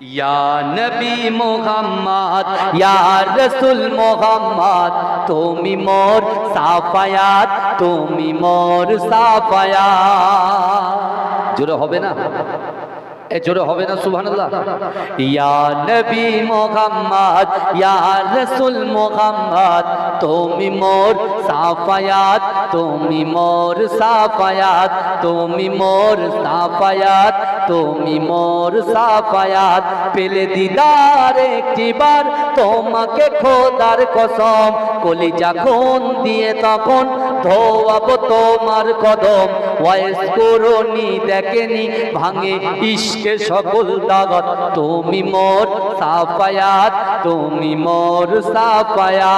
ইয়া নবী মোহাম্মদ, ইয়া রসুল মোহাম্মদ, তুমি মোর সাফায়াত, তুমি মোর সাফায়াত। জোরে হবে না? এ জোরে হবে না, সুবহানাল্লাহ। ইয়া নবী মোহাম্মদ, ইয়া রসুল মোহাম্মদ, তুমি মোর সাফায়াত, তুমি মোর সাফায়াত, তুমি মোর সাফায়াত। তুমি মোর সাফায়াত পেলে দিদার একটিবার। তোমাকে খোদার কসম, কলিজা যখন দিয়ে তখন ধোয়াবো তোমার কদম। ওয়েস করনি, দেখেনি, ভাঙে ইশকে সকল দাগত। তুমি মোর সাফায়াত, তুমি মোর সাফায়াত।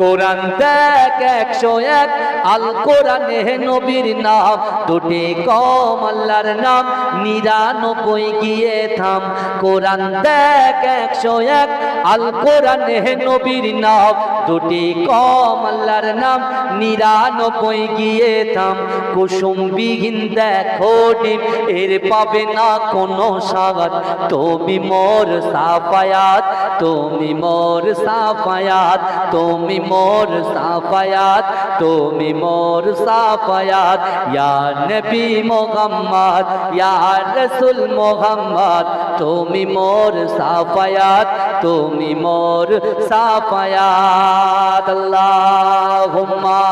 কোরআন দেখ একশো এক, আল কোরআনে নবীর নাম। দুটি কম আল্লাহর নাম, নিরানব্বই গিয়ে থাম। কোরআন দেখ একশো এক, আল কোরআনে নবীর নাম। দুটি কম আল্লাহর নাম, নিরানব্বই গিয়ে থাম। কুসুম বিহীন দেখো ডিম, এর পাবে না কোনো সাগত তুমি মোর সাফায়াত, তুমি মোর সাফায়াত, তুমি মোর সাফায়াত তুমি মোর সাফায়াত ইয়া নবী মোহাম্মদ ইয়া রাসূল মোহাম্মদ তুমি মোর সাফায়াত তুমি মোর সাফায়াত আল্লাহুম্মা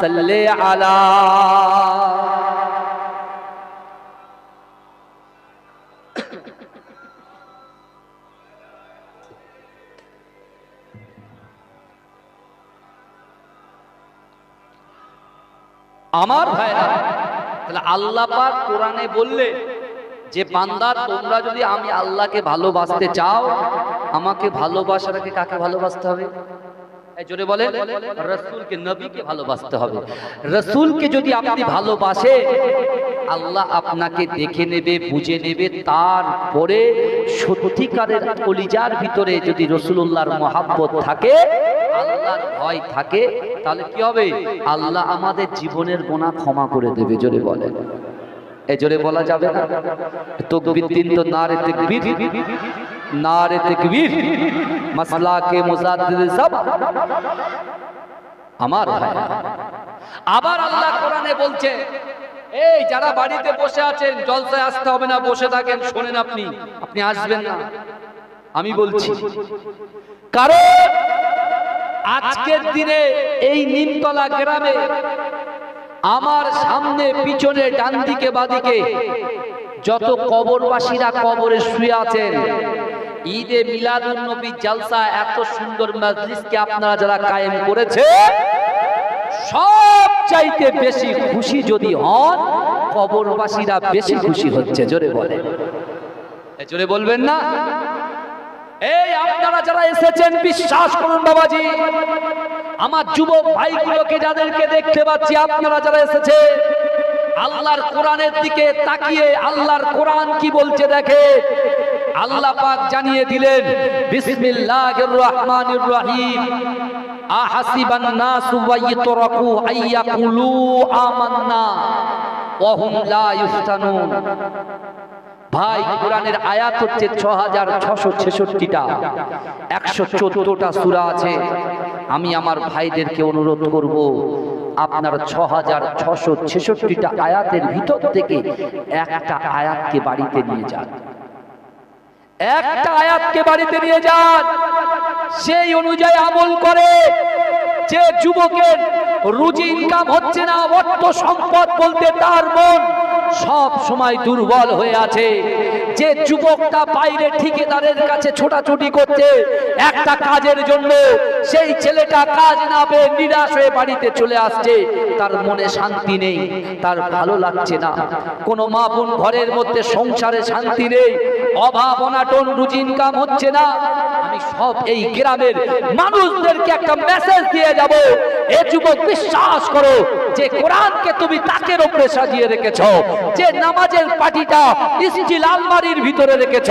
সাল্লি আলা আমার ভাইরা, তাহলে আল্লাহ পাক কোরআনে বললে, যে বান্দা, তোমরা যদি আমি আল্লাহকে ভালোবাসতে চাও, আমাকে ভালোবাসাটাকে কাকে ভালোবাসতে হবে? জোরে বলে রসুলকে নবীকে ভালোবাসতে হবে। রসুলকে যদি আপনি ভালোবাসে আল্লাহ আপনাকে দেখে নেবে বুঝে নেবে তারপরে সত্যিকারের কলিজার ভিতরে যদি রসুল্লাহর মহাব্বত থাকে আল্লাহর ভয় থাকে তাহলে কি হবে? আল্লাহ আমাদের জীবনের গোনা ক্ষমা করে দেবে জোরে বলে এ জোরে বলা যাবে না? তকবির দিন তো নারে তকবির। নারে তকবির মাসলা কে মুজাদ্দিদ সব আমার আবার আল্লাহ কোরআনে বলছে, এই যারা বাড়িতে বসে আছেন, জলসায় আসতে হবে না, বসে থাকেন, শোনেন আপনি আপনি আসবেন না। আমি বলছি, কারণ আজকের দিনে এই নিমতলা গ্রামে আমার সামনে, পিছনে ডান দিকে বাদিকে যত কবরবাসীরা কবরে শুয়ে আছেন ঈদে মিলাদুন নবী জালসা এত সুন্দর মজলিসকে আপনারা যারা কায়েম করেছে, সব চাইতে বেশি খুশি যদি হন, কবরবাসীরা বেশি খুশি হচ্ছে, জোরে বলে জোরে বলবেন না? এই আপনারা যারা এসেছেন, বিশ্বাস করুন বাবাজি, আমার যুবক ভাইগুলোকে যাদেরকে দেখতে পাচ্ছি, আপনারা যারা এসেছে, আল্লাহর কোরআনের দিকে তাকিয়ে, আল্লাহর কোরআন কি বলছে দেখে আল্লাহ পাক জানিয়ে দিলেন, বিসমিল্লাহির রহমানির রহিম। আহাসিবান নাসু ওয়াইতরাকু আইয়াকুলু আমান্না ওয়া হুম লা ইফতানুন। ভাই, কোরআনের আয়াত হচ্ছে ছ হাজার ছশো ছেষট্টিটা। একশো আছে। আমি আমার ভাইদেরকে অনুরোধ করব, আপনার ছ হাজার ছশো ছেষট্টিটা আয়াতের ভিতর থেকে একটা আয়াতকে বাড়িতে নিয়ে যান। একটা আয়াতকে বাড়িতে নিয়ে যান। সেই অনুযায়ী আমল করে। যে যুবকের রুজি ইনকাম হচ্ছে না, অর্থ সম্পদ বলতে তার মন সব সময় দুর্বল হয়ে আছে। যে যুবকটা বাইরে ঠিকাদারের কাছে ছোটাছুটি করছে, একটা কাজের জন্য সেই ছেলেটা কাজ না পেয়ে নিরাশ হয়ে বাড়িতে চলে আসছে। তার মনে শান্তি নেই, তার ভালো লাগছে না। কোনো মা বোন ঘরের মধ্যে সংসারে শান্তি নেই, অভাব, অনাটন রুজি ইনকাম হচ্ছে না। আমি সব এই গ্রামের মানুষদেরকে একটা মেসেজ দিয়ে যাব। এ যুবক, বিশ্বাস করো, যে কোরআনকে তুমি তাকের উপরে সাজিয়ে রেখেছ, যে নামাজের পাটিটা স্টিল আলমারির ভিতরে রেখেছ।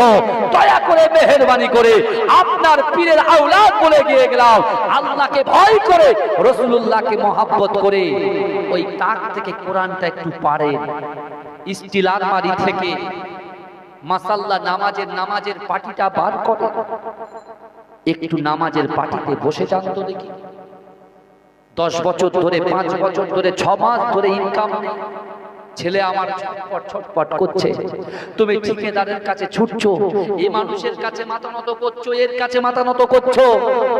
দয়া করে মেহরবানি করে আপনার পীরের আওলাদ বলে গিয়ে গেলাম। আল্লাহকে ভয় করে রসুল্লাহকে মহাব্বত করে। ওই তাক থেকে কোরআনটা একটু পারেন। স্টিল আলমারি থেকে মাসাল্লাহ নামাজের নামাজের পাটিটা বার করে একটু নামাজের পাটিতে বসে যান তো দেখি। দশ বছর ধরে, পাঁচ বছর ধরে, ছ মাস ধরে ইনকাম নেই। ছেলে আমার ছটপট ছটপট করছে। তুমি ঠিকাদারের কাছে ছুটছো, এই মানুষের কাছে মাথা নত করছ, এর কাছে মাথা নত করছ।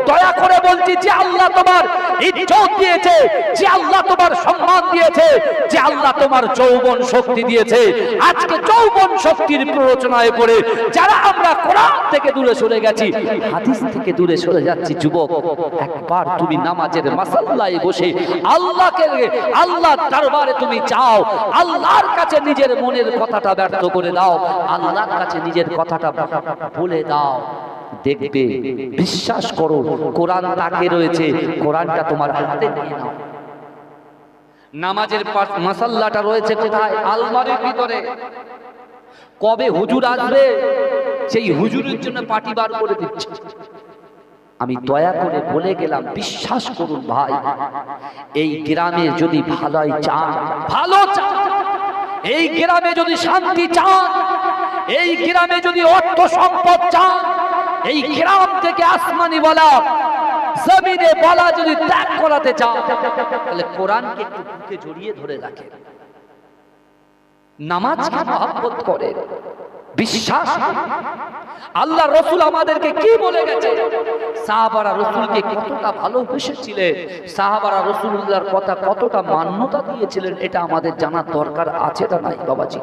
দয়া করে বলছি যে আল্লাহ তোমার ইজ্জত দিয়েছে, যে আল্লাহ তোমার সম্মান দিয়েছে, যে আল্লাহ তোমার যৌবন শক্তি দিয়েছে। আজকে যৌবন শক্তির প্ররোচনায় পড়ে যারা আমরা কোরআন থেকে দূরে সরে গেছি, হাদিস থেকে দূরে সরে যাচ্ছি, যুবক, একবার তুমি নামাজের মাসাল্লায় বসে আল্লাহকে আল্লাহ দরবারে তুমি চাও আল্লাহর কাছে নিজের মনের কথাটা ব্যর্থ করে দাও। আল্লাহর কাছে নিজের কথাটা বলে দাও। দেখবে, বিশ্বাস করো, কোরআন তাকে রয়েছে। কোরআনটা তোমার হাতে নিয়ে নাও। নামাজের মাসাল্লাটা রয়েছে কোথায়? আলমারির ভিতরে। কবে হুজুর আসবে? সেই হুজুরের জন্য পাটি বার করে দিচ্ছে। আমি দয়া করে বলে গেলাম, বিশ্বাস করুন ভাই। এই গ্রামে যদি ভালোই চান, ভালো চান। এই গ্রামে যদি শান্তি চান, এই গ্রামে যদি অর্থ সম্পদ চান, এই গ্রাম থেকে আসমানি বলা, জমিনে বলা যদি ত্যাগ করাতে চান, তাহলে কোরআনকে একটু বুকে জড়িয়ে ধরে রাখে নামাজকে মহব্বত করে বিশ্বাস? আল্লাহ রসুল আমাদেরকে কি বলে গেছে? সাহাবারা রসুলকে কতটা ভালোবেসেছিলেন সাহাবারা রসুল্লাহর কথা কতটা মান্যতা দিয়েছিলেন, এটা আমাদের জানার দরকার আছে না নাই, বাবাজি?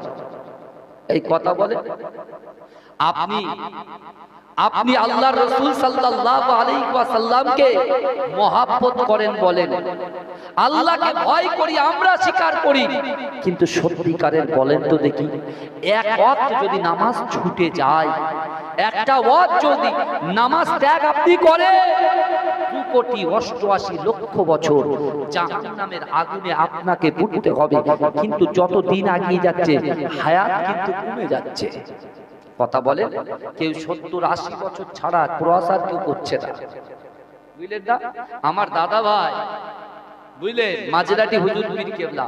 এই কথা বলে। আপনি আপনি আল্লাহ রসুল সাল্লাল্লাহু আলাইহি ওয়াসাল্লামকে মহাব্বত করেন বলেন। আল্লাহকে ভয় করি, আমরা স্বীকার করি। কিন্তু সত্যিকারের বলেন তো দেখি, এক ওয়াক্ত যদি নামাজ ছুটে যায়, একটা ওয়াক্ত যদি নামাজ ত্যাগ আপনি করে কোটি অষ্টআশি লক্ষ বছর জাহান্নামের আগুনে আপনাকে পুড়তে হবে। কিন্তু যত দিন আগিয়ে যাচ্ছে, হায়াত কিন্তু কমে যাচ্ছে। কথা বলে কেউ সত্তর আশি বছর ছাড়া ক্রস আর কেউ করছে না। বুঝলেন না? আমার দাদা ভাই বুঝলেন? মাঝরাটি হুজুর পীর কেবলা।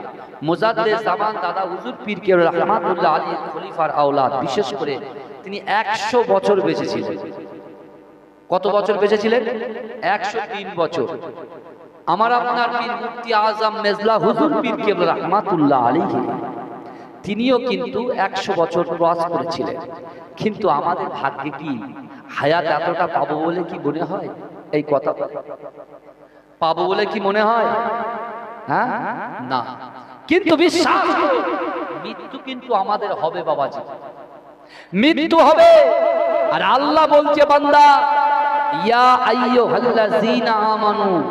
মোজাদ্দে জামান দাদা হুজুর পীর কেবলা, রহমাতুল্লাহ আলী খলিফার আওলাদ। বিশেষ করে তিনি একশো বছর বেঁচেছিলেন। কত বছর বেঁচেছিলেন? একশো তিন বছর। আমার আপনার পীর মুফতি আজম মেজলা হুজুর পীর কেবলা, রহমাতুল্লাহ আলী তিনিও কিন্তু একশো বছর ক্রস করেছিলেন। কিন্তু আমাদের ভাগ্যে কি হায়াত এতটা পাবো বলে কি মনে হয়? এই কথা। পাবো বলে কি মনে হয়? হ্যাঁ? না। কিন্তু বিশ্বাস মৃত্যু কিন্তু আমাদের হবে বাবাজি। মৃত্যু হবে। আর আল্লাহ বলছে, বান্দা, ইয়া আইয়ুহাল্লাযীনা আমানু,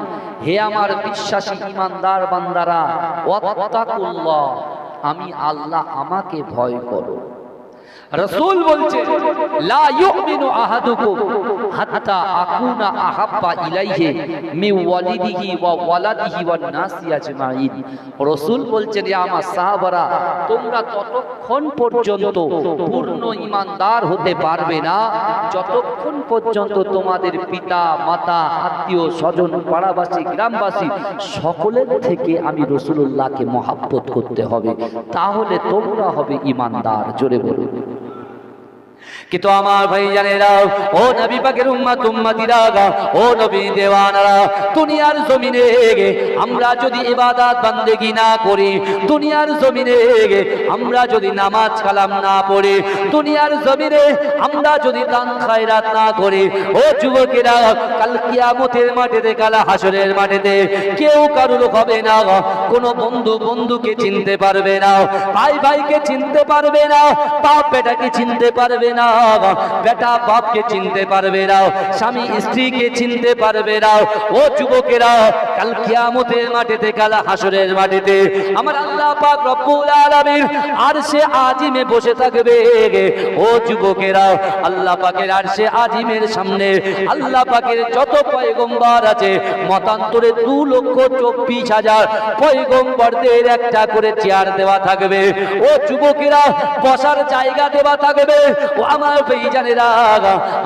হে আমার বিশ্বাসী ঈমানদার বান্দারা, ওয়াত্তাকুল্লাহ, আমি আল্লাহ আমাকে ভয় করো। রসুল বলছে, লা ইউমিনু আহাদুকুম হাত্তা আকুনা আহাব্বা ইলাইহি মি ওয়ালিদিহি ওয়া ওয়ালাদিহি ওয়ান নাসি আজমাইন। রসুল বলছেন আমার সাহাবারা, তোমরা ততক্ষণ পর্যন্ত পূর্ণ হতে পারবে না। যতক্ষণ পর্যন্ত তোমাদের পিতা, মাতা, আত্মীয়, স্বজন, পাড়াবাসী, গ্রামবাসী, সকলের থেকে আমি রসুল্লাহকে মহাব্বত করতে হবে, তাহলে তোমরা হবে ঈমানদার। জোরে বলুন। কিন্তু আমার ভাই জানেরা, ও নবী পাকের উম্মত, উম্মতিরা ও নবী দেওয়ানারা, দুনিয়ার জমিনে আমরা যদি ইবাদত বান্দেগি না করি, দুনিয়ার জমিনে আমরা যদি নামাজ কালাম না পড়ি, দুনিয়ার জমিনে আমরা যদি দান খায়রাত না করি, ও যুবকেরা, কাল কিয়ামতের মাঠেতে, কালা হাসরের মাঠেতে কেউ কারুর হবে না কোনো বন্ধু বন্ধুকে চিনতে পারবে না, ভাই ভাইকে চিনতে পারবে না, বাপ বেটাকে চিনতে পারবে না বেটা বাপকে চিনতে পারবে না, স্বামী স্ত্রীকে চিনতে পারবে না। ও কাল কিয়ামতের মাঠেতে কালা হাসরের মাঠেতে আমার আল্লাহ পাক রব্বুল আলামিন আর সে আজিমে বসে থাকবে। ও আল্লাহ পাকের আর সে আজিমের সামনে, আল্লাহ পাকের যত পয়গম্বর আছে, মতান্তরে দু লক্ষ চব্বিশ হাজার পয়গম্বরদের একটা করে চেয়ার দেওয়া থাকবে। ও যুবকেরা, বসার জায়গা দেওয়া থাকবে। ও আমার বেইজানেরা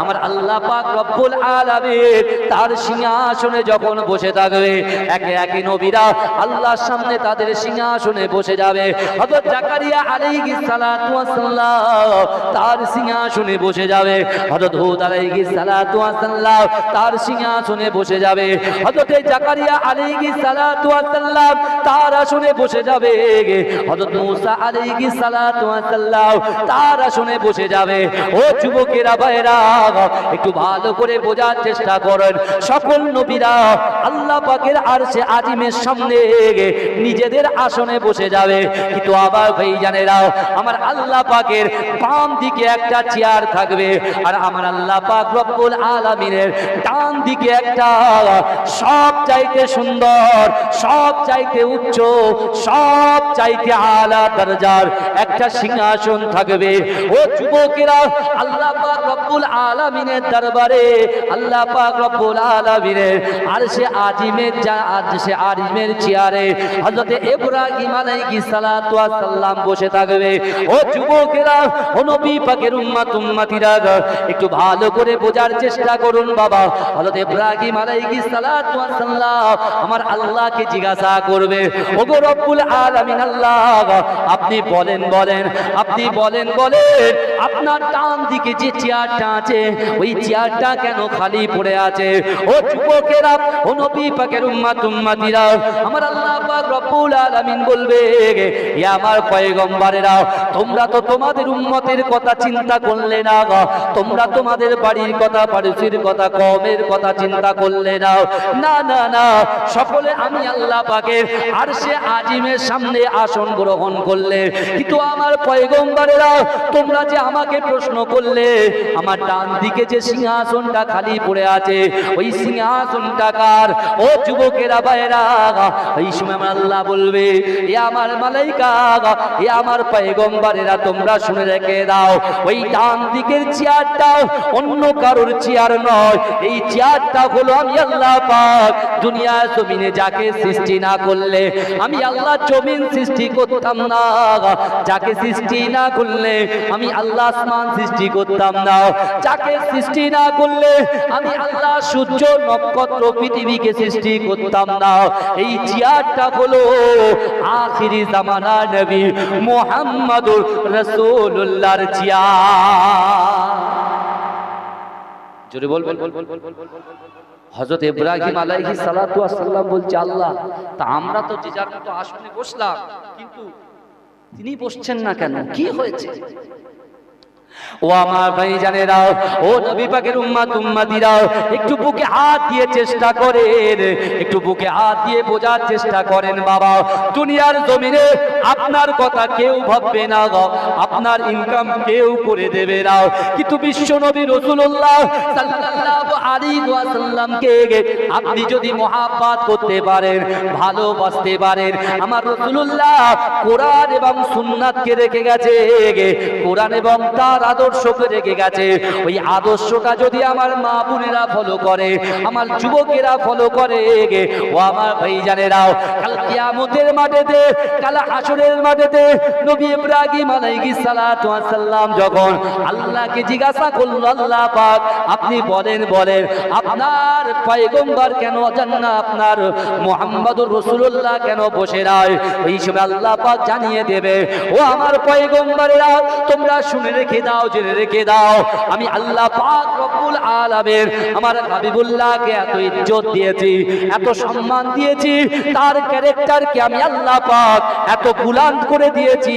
আমার আল্লাহ পাক রব্বুল আলামিন তার সিংহাসনে যখন বসে থাকবে, একে একে নবীরা আল্লাহর সামনে তাদের সিংহাসনে বসে যাবে। হযরত জাকারিয়া আলাইহিস সালাতু ওয়াস সালাম তার সিংহাসনে বসে যাবে। হযরত হুদ আলাইহিস সালাতু ওয়াস সালাম তার সিংহাসনে বসে যাবে। হযরত জাকারিয়া আলাইহিস সালাতু ওয়াস সালাম তার আসনে বসে যাবে। হযরত মূসা আলাইহিস সালাতু ওয়াস সালাম তার আসনে বসে যাবে। ও যুবকেরা ভাইরা একটু ভালো করে বোঝার চেষ্টা করেন। সকল নবীরা আল্লাহ পাকের আর সে আজিমের সামনে নিজেদের আসনে বসে যাবে। কিন্তু আবার ভাই জানেরা আমার আল্লাহ পাকের বাম দিকে একটা চেয়ার থাকবে আর আমার আল্লাহ পাক রব্বুল আলামিনের ডান দিকে একটা সব চাইতে সুন্দর, সব চাইতে উচ্চ, সব চাইতে আলা দরজার একটা সিংহাসন থাকবে। ও যুবকেরা আল্লাহ পাক রব্বুল আলামিনের দরবারে, আল্লাহ পাক রব্বুল আলামিনের আর সে আজিমের যা সে আজিমের চেয়ারে হযরত ইব্রাহিম আলাইহিস সালাতু ওয়াস সালাম বসে থাকবে। ও যুবকেরা, ও নবী পাকের উম্মত, উম্মতিরা, একটু ভালো করে বোঝার চেষ্টা করুন বাবা। হযরত ইব্রাহিম আলাইহিস সালাতু ওয়াস সালাম আমার আল্লাহকে জিজ্ঞাসা করবে, ওগো রব্বুল আলামিন আল্লাহ, আপনি বলেন বলেন, আপনি বলেন বলেন, আপনার ডান দিকে যে চেয়ারটা আছে, ওই চেয়ারটা কেন খালি পড়ে আছে ও যুবকেরা, ও নবী পাকের উম্মাত উম্মাতিরা আমার আল্লাহ পাক রব্বুল আলামিন বলবে, এ আমার পয়গম্বরেরা, তোমরা তো তোমাদের উম্মতের কথা চিন্তা করলে না। তোমরা তোমাদের বাড়ির কথা পাড়ুসির কথা, কমের কথা চিন্তা করলে না না না না, সকলে আমি আল্লাহ পাকের আর সে আজিমের সামনে আসন গ্রহণ করলে কিন্তু আমার পয়গম্বরেরা, তোমরা যে আমাকে প্রশ্ন করলে আমার ডান দিকে যে সিংহাসনটা খালি পড়ে আছে, ওই সিংহাসনটা কার? ও যুবকেরা বাইরা এই সময় আমার আল্লাহ বলবে, এ আমার মালাইকা, এ আমার পয়গম্বরেরা, তোমরা শুনে রেখে দাও, ওই ডান দিকের চেয়ারটা অন্য কারোর চেয়ার নয়, এই চেয়ারটা হলো আমি আল্লাহ পাক, দুনিয়া জমিনে যাকে সৃষ্টি না করলে, আমি আল্লাহ জমিন সৃষ্টি করতাম না, যাকে সৃষ্টি না করলে, আমি আল্লাহ আসমান সৃষ্টি করতাম না। যাকে সৃষ্টি না করলে আমি আল্লাহ সূর্য, নক্ষত্র, পৃথিবীকে সৃষ্টি করতাম না। এই চেয়ারটা হলো আখিরি জামানা নবী মোহাম্মদুর রসুল্লাহর চেয়ার। জোরে হজরত ইব্রাহিম আলাইহি সালাতু ওয়াসাল্লাম বলছে, আল্লাহ, তা আমরা তো যে যার মতো আসনে বসলাম, কিন্তু তিনি বসছেন না কেন? কি হয়েছে? ও আমার ভাই জানেরাও ও নবী পাকের একটু বুকে হাত দিয়ে চেষ্টা করেন, একটু বুকে হাত দিয়ে বোঝার চেষ্টা করেন বাবা। দুনিয়ার জমিনে আপনার কথা কেউ ভাববে না আপনার ইনকাম কেউ করে দেবে না। কিন্তু বিশ্ব নবী সাল্লাল্লাহু আপনি যদি মহাব্বত করতে পারেন, ভালোবাসতে পারেন, আমার রাসূলুল্লাহ কোরআন এবং সুন্নাতকে রেখে গেছে। কোরআন এবং তার আদর্শকে রেখে গেছে। ওই আদর্শটা যদি আমার মা বোনেরা ফলো করে, আমার যুবকেরা ফলো করে ও আমার ভাই জানেরাও কাল কিয়ামতের মাঠেতে, কাল হাসরের মাঠেতে নবী ইব্রাহিম আলাইহিস সালাতু ওয়াস সালাম যখন আল্লাহকে জিজ্ঞাসা করল, আল্লাহ পাক, আপনি বলেন বলেন, আপনার পয়গম্বর কেন জান্না আপনার? মুহাম্মদুর রাসূলুল্লাহ কেন বসে নাই? ওই সময় আল্লাহ পাক জানিয়ে দেবে, ও আমার পয়গম্বরেরা, তোমরা শুনে রেখে দাও। জেনে রেখে দাও। আমি আল্লাহ রব্বুল আলামিন আমার হাবিবুল্লাহকে এত ইজ্জত দিয়েছি, এত সম্মান দিয়েছি, তার ক্যারেক্টারকে আমি আল্লাহ পাক এত বুলান্দ করে দিয়েছি।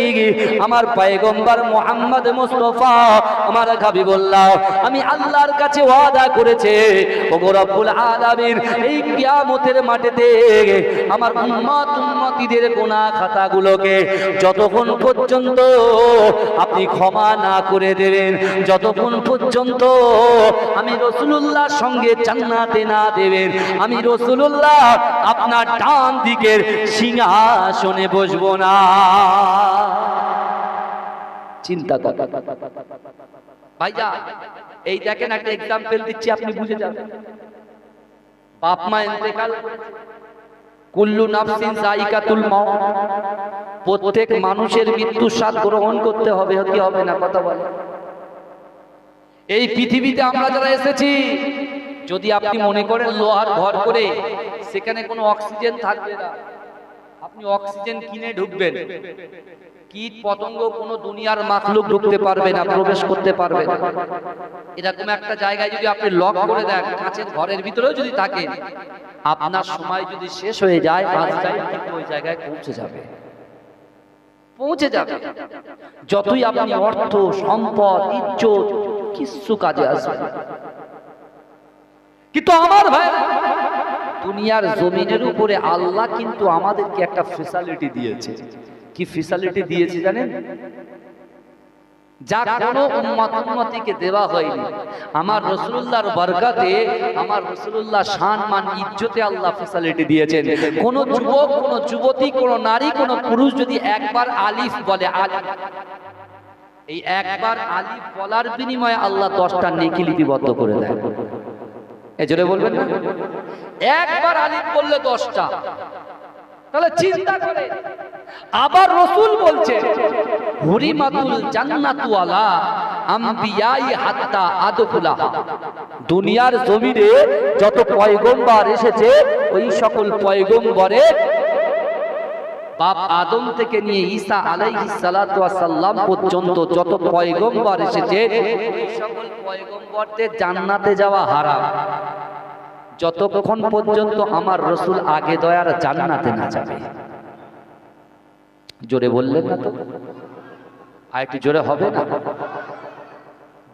আমার পয়গম্বর মোহাম্মদ মুস্তফা আমার হাবিবুল্লাহ, আমি আল্লাহর কাছে ওয়াদা করেছে, ওগো রব্বুল আলামিন, এই কিয়ামতের মাঠেতে আমার উম্মত উম্মতিদের খাতাগুলোকে যতক্ষণ পর্যন্ত আপনি ক্ষমা না করে দেবেন। যতক্ষণ পর্যন্ত আমি রসুলুল্লাহর সঙ্গে জান্নাতে না দেবেন, আমি রসুলুল্লাহ আপনার ডান দিকের সিংহাসনে বসবো না। চিন্তা কর। ভাইয়া, এই দেখেন একটা এক্সাম্পল দিচ্ছি, আপনি বুঝে যাবেন। বাপ মা ইন্তেকাল কুল্লু নাফসিন জাইকাতুল মাউত। প্রত্যেক মানুষের মৃত্যু স্বাদ গ্রহণ করতে হবে, কি হবে না, কথা বলে। এই পৃথিবীতে আমরা যারা এসেছি, যদি আপনি মনে করেন লোহার ঘর করে সেখানে কোনো অক্সিজেন থাকবে না, আপনি অক্সিজেন কিনে ঢুকবেন। কীট পতঙ্গ কোনো দুনিয়ার মাখলুক ঢুকতে পারবে না, প্রবেশ করতে পারবে না। এরকম একটা জায়গায় যদি আপনি লক করে দেন, কাঁচের ঘরের ভিতরেও যদি থাকে আপনার সময় যদি শেষ হয়ে যায় ওই জায়গায় পৌঁছে যাবে। পৌঁছে যাবে। যতই আপনি অর্থ সম্পদ ইজ্জত কিছু কাজে আসবে কিন্তু আমার ভাই দুনিয়ার জমিনের উপরে আল্লাহ কিন্তু আমাদেরকে একটা ফেসালিটি দিয়েছে। কি ফেসালিটি দিয়েছে জানেন? যা কোনো উম্মত উম্মতিকে দেওয়া হয়নি। আমার রসুল্লাহর বরকাতে, আমার রসুল্লাহ মান, ইজ্জতে আল্লাহ ফেসিলিটি দিয়েছেন। কোন যুবক, কোন যুবতী, কোন নারী, কোন পুরুষ যদি একবার আলিফ বলে আলিফ এই একবার আলিফ বলার বিনিময়ে আল্লাহ দশটা নেকি লিপিবদ্ধ করে দেয়। এই জোরে বলবেন না? একবার আলিফ বললে দশটা। তাহলে চিন্তা করে। আবার রসুল বলছে, হরিমাতুল জান্নাতু আলা আম্বিয়াই হাত্তা আদখুলা। দুনিয়ার জমিনে যত পয়গম্বর এসেছে, ওই সকল বাপ আদম থেকে নিয়ে ঈসা আলাইহিস সালাতু পর্যন্ত যত পয়গম্বর এসেছে সকল জান্নাতে যাওয়া হারাম। যতক্ষণ পর্যন্ত আমার রসুল আগে দয়ার জান্নাতে না যাবে। জোরে বললেন না তো? জোরে হবে না?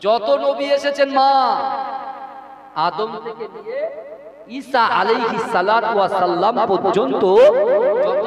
যত নবী এসেছেন মা, আদম থেকে নিয়ে ঈসা আলাইহিস সালাতু ওয়াস সালাম পর্যন্ত যত